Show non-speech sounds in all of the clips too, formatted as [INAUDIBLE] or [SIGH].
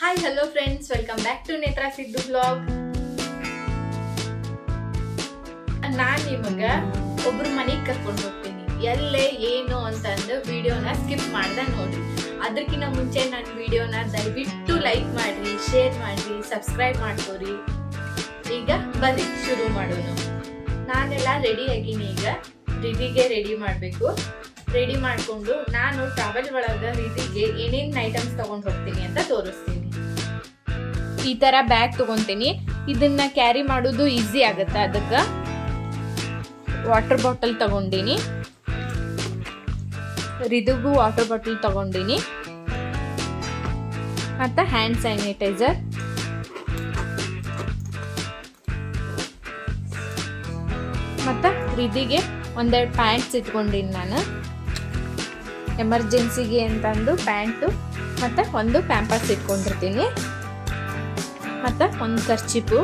Hi hello friends welcome back to Netra Siddu blog ನಾನ್ ನಿಮಗ ಒಬ್ರ ಮನೆಗೆ ಕರ್ಕೊಂಡು ಹೋಗ್ತೀನಿ. ಎಲ್ಲೇ ಏನು ಅಂತ ಅಂದ್ರೆ ವಿಡಿಯೋನ ಸ್ಕಿಪ್ ಮಾಡ್ದೆ ನೋಡ್ರಿ. ಅದಕ್ಕಿಂತ ಮುಂಚೆ ನನ್ನ ವಿಡಿಯೋನ ದಯವಿಟ್ಟು ಲೈಕ್ ಮಾಡ್ರಿ ಶೇರ್ ಮಾಡ್ರಿ ಸಬ್ಸ್ಕ್ರೈಬ್ ಮಾಡ್ಕೋರಿ. ಈಗ ಬನ್ನಿ, ಶುರು ಮಾಡೋಣ ನಾನೆಲ್ಲ ರೆಡಿ ಆಗಿನಿ ಈಗ. ರಿದಿಗೆ ರೆಡಿ ಮಾಡಬೇಕು. ರೆಡಿ ಮಾಡಿಕೊಂಡು ನಾನು ಟ್ರಾವೆಲ್ ಒಳಗೆ ರಿದಿಗೆ ಏನೇನು ಐಟಮ್ಸ್ ತಗೊಂಡು ಹೋಗ್ತೀನಿ ಅಂತ ತೋರಿಸ್ತೀನಿ. ಈ ತರ ಬ್ಯಾಗ್ ತಗೊಂತೀನಿ. ಇದನ್ನ ಕ್ಯಾರಿ ಮಾಡೋದು ಈಸಿ ಆಗುತ್ತೆ ಅದಕ್ಕೆ. ವಾಟರ್ ಬಾಟಲ್ ತಗೊಂಡಿನಿ. ರಿದುಗೂ ವಾಟರ್ ಬಾಟಲ್ ತಗೊಂಡಿನಿ. ಮತ್ತು ಹ್ಯಾಂಡ್ ಸ್ಯಾನಿಟೈಸರ್ ಮತ್ತು ರಿದಿಗೆ ಒಂದೆರಡು ಪ್ಯಾಂಟ್ಸ್ ಇಟ್ಕೊಂಡಿನಿ ನಾನು. ಎಮರ್ಜೆನ್ಸಿಗೆ ಅಂತಂದು ಪ್ಯಾಂಟು ಮತ್ತು ಒಂದು ಪ್ಯಾಂಪರ್ಸ್ ಇಟ್ಕೊಂಡಿರ್ತೀನಿ. ಮತ್ತು ಒಂದು ಕರ್ಚಿಪು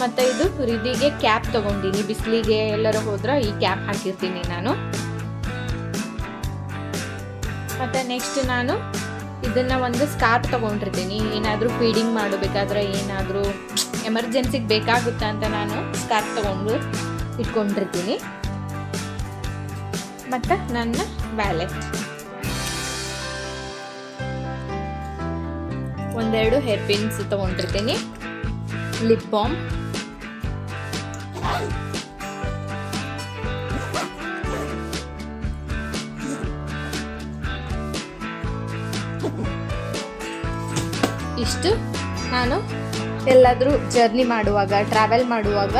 ಮತ್ತು ಇದು ರಿದಿಗೆ ಕ್ಯಾಪ್ ತಗೊಂಡಿನಿ. ಬಿಸಿಲಿಗೆ ಎಲ್ಲರೂ ಹೋದ್ರೆ ಈ ಕ್ಯಾಪ್ ಹಾಕಿರ್ತೀನಿ ನಾನು. ಮತ್ತು ನೆಕ್ಸ್ಟ್ ನಾನು ಇದನ್ನು ಒಂದು ಸ್ಕಾರ್ಪ್ ತಗೊಂಡಿರ್ತೀನಿ. ಏನಾದರೂ ಫೀಡಿಂಗ್ ಮಾಡಬೇಕಾದ್ರೆ ಏನಾದರೂ ಎಮರ್ಜೆನ್ಸಿಗೆ ಬೇಕಾಗುತ್ತಾ ಅಂತ ನಾನು ಸ್ಕಾರ್ಪ್ ತಗೊಂಡು ಇಟ್ಕೊಂಡಿರ್ತೀನಿ. ಮತ್ತು ನನ್ನ ವ್ಯಾಲೆಟ್ ಒಂದೆರಡು ಹೇರ್ ಪಿನ್ಸ್ ತಗೊಂಡಿರ್ತೀನಿ. ಲಿಪ್ ಬಾಮ್ ಇಷ್ಟು ನಾನು ಎಲ್ಲಾದರೂ ಜರ್ನಿ ಮಾಡುವಾಗ ಟ್ರಾವೆಲ್ ಮಾಡುವಾಗ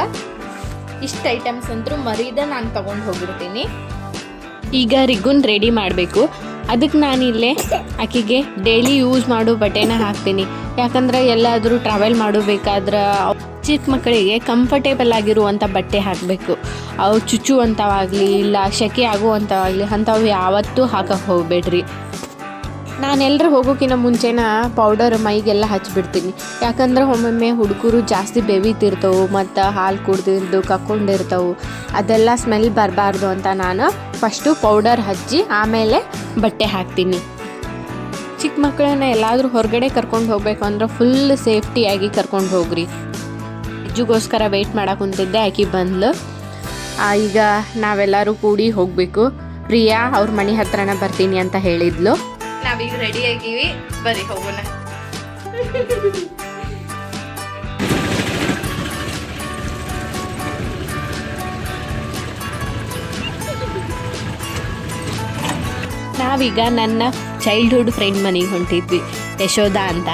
ಇಷ್ಟು ಐಟಮ್ಸ್ ಅಂತೂ ಮರೀದ ನಾನು ತಗೊಂಡು ಹೋಗಿರ್ತೀನಿ. ಈಗ ರಿಗುನ್ ರೆಡಿ ಮಾಡಬೇಕು. ಅದಕ್ಕೆ ನಾನಿಲ್ಲೇ ಆಕೆಗೆ ಡೈಲಿ ಯೂಸ್ ಮಾಡೋ ಬಟ್ಟೆನ ಹಾಕ್ತೀನಿ. ಯಾಕಂದ್ರೆ ಎಲ್ಲಾದರೂ ಟ್ರಾವೆಲ್ ಮಾಡಬೇಕಾದ್ರೆ ಚಿಕ್ಕ ಮಕ್ಕಳಿಗೆ ಕಂಫರ್ಟೇಬಲ್ ಆಗಿರುವಂಥ ಬಟ್ಟೆ ಹಾಕಬೇಕು. ಅವು ಚುಚ್ಚುವಂಥವಾಗಲಿ ಇಲ್ಲ ಸೆಕೆ ಆಗುವಂಥವಾಗಲಿ ಅಂಥವು ಯಾವತ್ತೂ ಹಾಕಕ್ಕೆ ಹೋಗಬೇಡ್ರಿ. ನಾನು ಎಲ್ಲರೂ ಹೋಗೋಕ್ಕಿಂತ ಮುಂಚೆನ ಪೌಡರ್ ಮೈಗೆಲ್ಲ ಹಚ್ಚಿಬಿಡ್ತೀನಿ ಯಾಕಂದ್ರೆ ಒಮ್ಮೊಮ್ಮೆ ಹುಡುಗರು ಜಾಸ್ತಿ ಬೆವಿತಿರ್ತವೆ, ಮತ್ತು ಹಾಲು ಕುಡ್ದಿರ್ದು ಕಕ್ಕೊಂಡಿರ್ತವೆ. ಅದೆಲ್ಲ ಸ್ಮೆಲ್ ಬರಬಾರ್ದು ಅಂತ ನಾನು ಫಸ್ಟು ಪೌಡರ್ ಹಚ್ಚಿ ಆಮೇಲೆ ಬಟ್ಟೆ ಹಾಕ್ತೀನಿ. ಚಿಕ್ಕ ಮಕ್ಕಳನ್ನ ಎಲ್ಲಾದರೂ ಹೊರಗಡೆ ಕರ್ಕೊಂಡು ಹೋಗಬೇಕು ಅಂದ್ರೆ ಫುಲ್ ಸೇಫ್ಟಿಯಾಗಿ ಕರ್ಕೊಂಡು ಹೋಗ್ರಿ. ಅಜ್ಜಿಗೋಸ್ಕರ ವೆಯ್ಟ್ ಮಾಡಕ್ಕೆ ಕುಂತಿದ್ದೆ, ಆಕೆ ಬಂದ್ಲು. ಈಗ ನಾವೆಲ್ಲರೂ ಕೂಡಿ ಹೋಗಬೇಕು. ಪ್ರಿಯಾ ಅವ್ರ ಮನೆ ಹತ್ರನ ಬರ್ತೀನಿ ಅಂತ ಹೇಳಿದ್ಲು. ನಾವೀಗ ರೆಡಿ ಆಗಿವಿ. ಬರಿ ಹೋಗೋಣ. ನಾವೀಗ ನನ್ನ ಚೈಲ್ಡ್ಹುಡ್ ಫ್ರೆಂಡ್ ಮನೆಗೆ ಹೊಂಟಿದ್ವಿ, ಯಶೋಧ ಅಂತ.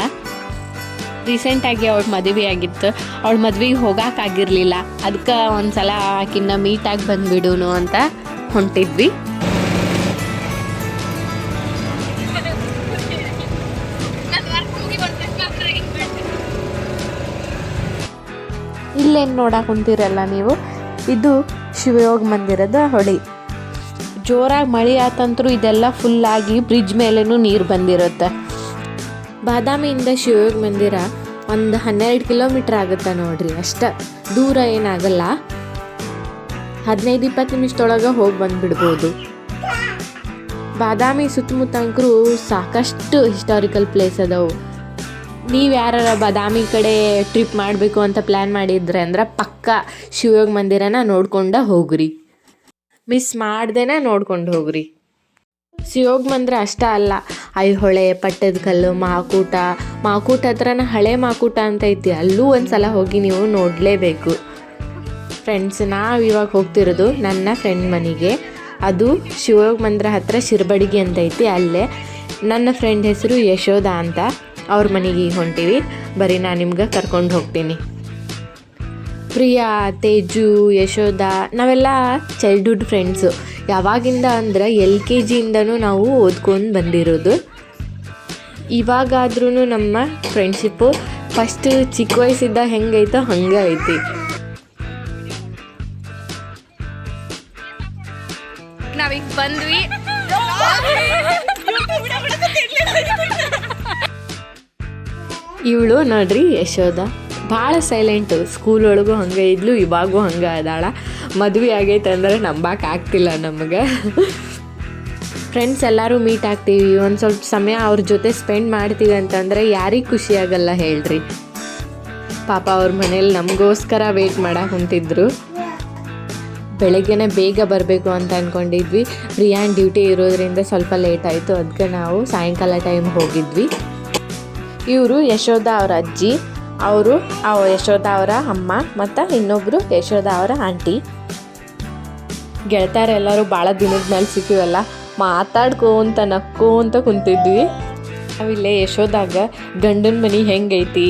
ರೀಸೆಂಟಾಗಿ ಅವ್ಳ ಮದುವೆ ಆಗಿತ್ತು. ಅವಳ ಮದ್ವೆಗೆ ಹೋಗೋಕ್ಕಾಗಿರಲಿಲ್ಲ ಅದಕ್ಕೆ ಒಂದು ಸಲ ಆಕಿನ್ನ ಮೀಟಾಗಿ ಬಂದುಬಿಡೋನು ಅಂತ ಹೊಂಟಿದ್ವಿ. ನೋಡಕ್ಕೆ ಕುಂತೀರಲ್ಲ ನೀವು? ಇದು ಶಿವಯೋಗ ಮಂದಿರದ ಹೊಳಿ. ಜೋರಾಗಿ ಮಳೆ ಆತಂತರೂ ಇದೆಲ್ಲ ಫುಲ್ಲಾಗಿ ಬ್ರಿಡ್ಜ್ ಮೇಲೇನೂ ನೀರು ಬಂದಿರುತ್ತೆ. ಬಾದಾಮಿಯಿಂದ ಶಿವಯೋಗ ಮಂದಿರ ಒಂದು ಹನ್ನೆರಡು ಕಿಲೋಮೀಟ್ರ್ ಆಗುತ್ತೆ ನೋಡ್ರಿ ಅಷ್ಟ. ದೂರ ಏನಾಗಲ್ಲ. ಹದಿನೈದು, ಇಪ್ಪತ್ತು ನಿಮಿಷದೊಳಗೆ ಹೋಗಿ ಬಂದುಬಿಡ್ಬೋದು. ಬಾದಾಮಿ ಸುತ್ತಮುತ್ತ ಸಾಕಷ್ಟು ಹಿಸ್ಟಾರಿಕಲ್ ಪ್ಲೇಸ್ ಅದಾವು. ನೀವು ಯಾರ ಬಾದಾಮಿ ಕಡೆ ಟ್ರಿಪ್ ಮಾಡಬೇಕು ಅಂತ ಪ್ಲ್ಯಾನ್ ಮಾಡಿದ್ರೆ ಅಂದ್ರೆ ಪಕ್ಕ ಶಿವಯೋಗ ಮಂದಿರನ ನೋಡ್ಕೊಂಡ ಹೋಗ್ರಿ. ಮಿಸ್ ಮಾಡ್ದೇನೆ ನೋಡ್ಕೊಂಡು ಹೋಗ್ರಿ. ಶಿವಯೋಗ ಮಂದಿರ ಅಷ್ಟ ಅಲ್ಲ ಐಹೊಳೆ ಪಟ್ಟದಕಲ್ಲು ಮಾಕೂಟ. ಮಾಕೂಟ ಹತ್ರನ ಹಳೆ ಮಾಕೂಟ ಅಂತ ಐತಿ, ಅಲ್ಲೂ ಒಂದ್ಸಲ ಹೋಗಿ ನೀವು ನೋಡಲೇಬೇಕು. ಫ್ರೆಂಡ್ಸ್ ನಾವು ಇವಾಗ ಹೋಗ್ತಿರೋದು ನನ್ನ ಫ್ರೆಂಡ್ ಮನೆಗೆ. ಅದು ಶಿವಯೋಗ ಮಂದಿರ ಹತ್ರ ಶಿರ್ಬಡಿಗೆ ಅಂತ ಐತಿ, ಅಲ್ಲೇ. ನನ್ನ ಫ್ರೆಂಡ್ ಹೆಸರು ಯಶೋಧ ಅಂತ. ಅವ್ರ ಮನೆಗೆ ಹೊಂಟೀವಿ. ಬರೀ ನಾನು ನಿಮ್ಗೆ ಕರ್ಕೊಂಡು ಹೋಗ್ತೀನಿ. ಪ್ರಿಯಾ, ತೇಜು, ಯಶೋಧ, ನಾವೆಲ್ಲ ಚೈಲ್ಡ್ಹುಡ್ ಫ್ರೆಂಡ್ಸು ಯಾವಾಗಿಂದ ಅಂದ್ರೆ ಎಲ್ ಕೆ ಜಿಯಿಂದನೂ ನಾವು ಓದ್ಕೊಂಡು ಬಂದಿರೋದು. ಇವಾಗಾದ್ರೂ ನಮ್ಮ ಫ್ರೆಂಡ್ಶಿಪ್ಪು ಫಸ್ಟ್ ಚಿಕ್ಕ ವಯಸ್ಸಿದ್ದ ಹೆಂಗೈತೋ ಹಂಗೆ ಐತಿ. ನಾವೀಗ ಬಂದ್ವಿ. [LAUGHS] ಇವಳು ನೋಡ್ರಿ ಯಶೋದ ಭಾಳ ಸೈಲೆಂಟು ಸ್ಕೂಲ್ ಒಳಗೂ ಹಂಗೆ ಇದ್ಲು, ಇವಾಗೂ ಹಂಗೆ ಅದಾಳ. ಮದುವೆ ಆಗೈತೆ ಅಂದರೆ ನಂಬಕ್ಕೆ ಆಗ್ತಿಲ್ಲ ನಮಗೆ. ಫ್ರೆಂಡ್ಸ್ ಎಲ್ಲರೂ ಮೀಟ್ ಆಗ್ತೀವಿ. ಒಂದು ಸ್ವಲ್ಪ ಸಮಯ ಅವ್ರ ಜೊತೆ ಸ್ಪೆಂಡ್ ಮಾಡ್ತೀವಿ ಅಂತಂದರೆ ಯಾರಿಗೆ ಖುಷಿ ಆಗಲ್ಲ ಹೇಳ್ರಿ. ಪಾಪ ಅವ್ರ ಮನೇಲಿ ನಮಗೋಸ್ಕರ ವೆಯ್ಟ್ ಮಾಡೋಕೆ ಕುಂತಿದ್ರು. ಬೆಳಗ್ಗೆನೆ ಬೇಗ ಬರಬೇಕು ಅಂತ ಅಂದ್ಕೊಂಡಿದ್ವಿ ಪ್ರಿಯಾನ್ ಡ್ಯೂಟಿ ಇರೋದ್ರಿಂದ ಸ್ವಲ್ಪ ಲೇಟ್ ಆಯಿತು. ಅದಕ್ಕೆ ನಾವು ಸಾಯಂಕಾಲ ಟೈಮ್ ಹೋಗಿದ್ವಿ. ಇವರು ಯಶೋಧ ಅವರ ಅಜ್ಜಿ, ಅವರು ಅವ ಯಶೋಧ ಅವರ ಅಮ್ಮ, ಮತ್ತು ಇನ್ನೊಬ್ಬರು ಯಶೋಧ ಅವರ ಆಂಟಿ. ಗೆಳತಾರೆಲ್ಲರೂ ಭಾಳ ದಿನದ ಮೇಲೆ ಸಿಕ್ಕಿವಲ್ಲ ಮಾತಾಡ್ಕೋಂತ ನಕ್ಕೋಂತ ಕುಂತಿದ್ವಿ. ನಾವಿಲ್ಲೇ ಯಶೋದಾಗ ಗಂಡನ ಮನೆ ಹೆಂಗೈತಿ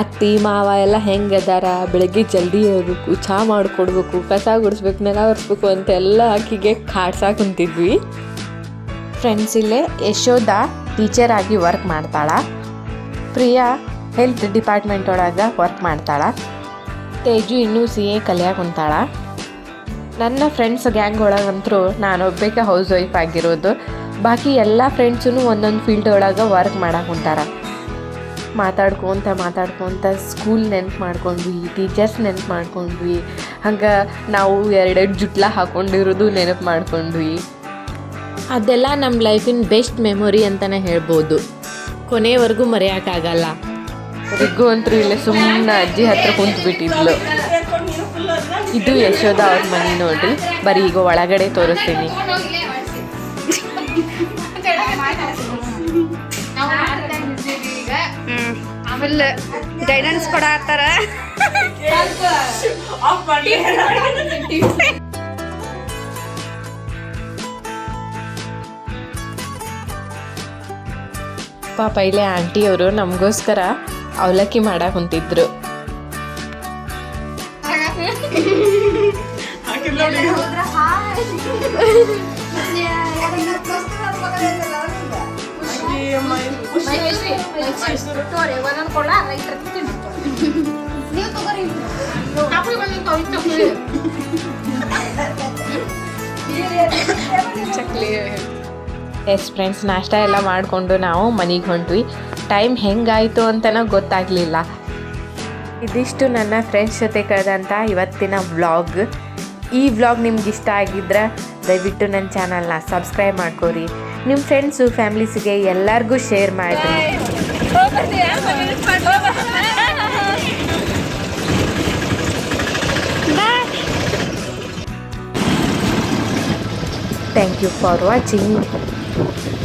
ಅತ್ತಿ, ಮಾವ ಎಲ್ಲ ಹೆಂಗೆ ಅದಾರ ಬೆಳಗ್ಗೆ ಜಲ್ದಿ ಹೋಗ್ಬೇಕು ಚಹಾ ಮಾಡಿಕೊಡ್ಬೇಕು, ಕಸ ಗುಡಿಸ್ಬೇಕು, ನೆಲ ಒರೆಸ್ಬೇಕು ಅಂತೆಲ್ಲ ಆಕಿಗೆ ಕಾಡ್ಸಾ ಕುಂತಿದ್ವಿ. ಫ್ರೆಂಡ್ಸ್ ಇಲ್ಲೇ ಯಶೋದ ಟೀಚರ್ ಆಗಿ ವರ್ಕ್ ಮಾಡ್ತಾಳ. ಪ್ರಿಯಾ ಹೆಲ್ತ್ ಡಿಪಾರ್ಟ್ಮೆಂಟ್ ಒಳಗೆ ವರ್ಕ್ ಮಾಡ್ತಾಳೆ. ತೇಜು ಇನ್ನೂ ಸಿ ಎ ಕಲಿಯಾಗ ಕುಂತಾಳ. ನನ್ನ ಫ್ರೆಂಡ್ಸ್ ಗ್ಯಾಂಗ್ ಒಳಗಂತರೂ ನಾನೊಬ್ಬಕ್ಕೆ ಹೌಸ್ ವೈಫ್ ಆಗಿರೋದು. ಬಾಕಿ ಎಲ್ಲ ಫ್ರೆಂಡ್ಸೂ ಒಂದೊಂದು ಫೀಲ್ಡ್ ಒಳಗೆ ವರ್ಕ್ ಮಾಡಕ್ಕೆ ಕುಂತಾರ. ಮಾತಾಡ್ಕೊತ ಮಾತಾಡ್ಕೊತ ಸ್ಕೂಲ್ ನೆನ್ಪು ಮಾಡ್ಕೊಂಡ್ವಿ ಟೀಚರ್ಸ್ ನೆನ್ಪು ಮಾಡ್ಕೊಂಡ್ವಿ. ಹಂಗೆ ನಾವು ಎರಡೆರಡು ಜುಟ್ಲ ಹಾಕೊಂಡಿರೋದು ನೆನಪು ಮಾಡ್ಕೊಂಡ್ವಿ. ಅದೆಲ್ಲ ನಮ್ಮ ಲೈಫಿನ ಬೆಸ್ಟ್ ಮೆಮೊರಿ ಅಂತಲೇ ಹೇಳ್ಬೋದು. ಕೊನೆಯವರೆಗೂ ಮರೆಯೋಕ್ಕಾಗಲ್ಲ. ರಿಗ್ಗು ಅಂತೂ ಇಲ್ಲೇ ಸುಮ್ಮನೆ ಅಜ್ಜಿ ಹತ್ರ ಕುಂತು ಬಿಟ್ಟಿದ್ಲು ಇದು ಯಶೋಧ ಅವ್ರ ಮನೆ ನೋಡ್ರಿ. ಬರೀ ಈಗ ಒಳಗಡೆ ತೋರಿಸ್ತೀನಿ. ಆಮೇಲೆ ಗೈಡೆನ್ಸ್ ಕೊಡತ್ತಾರ ಪಾಪ ಇಲ್ಲೇ ಆಂಟಿಯವರು ನಮಗೋಸ್ಕರ ಅವಲಕ್ಕಿ ಮಾಡಕ್ಕೆ ಕುಂತಿದ್ರು. ಎಸ್ ಫ್ರೆಂಡ್ಸ್ ನಾಷ್ಟ ಎಲ್ಲ ಮಾಡಿಕೊಂಡು ನಾವು ಮನೆಗೆ ಹೊಂಟ್ವಿ. ಟೈಮ್ ಹೆಂಗಾಯಿತು ಅಂತನೋ ಗೊತ್ತಾಗಲಿಲ್ಲ. ಇದಿಷ್ಟು ನನ್ನ ಫ್ರೆಂಡ್ಸ್ ಜೊತೆ ಕಳೆದಂಥ ಇವತ್ತಿನ ವ್ಲಾಗ್ ಈ ವ್ಲಾಗ್ ನಿಮ್ಗೆ ಇಷ್ಟ ಆಗಿದ್ರೆ ದಯವಿಟ್ಟು ನನ್ನ ಚಾನಲ್ನ ಸಬ್ಸ್ಕ್ರೈಬ್ ಮಾಡ್ಕೊರಿ. ನಿಮ್ಮ ಫ್ರೆಂಡ್ಸು ಫ್ಯಾಮ್ಲೀಸಿಗೆ ಎಲ್ಲರಿಗೂ ಶೇರ್ ಮಾಡಿರಿ. Thank you for watching Thank you.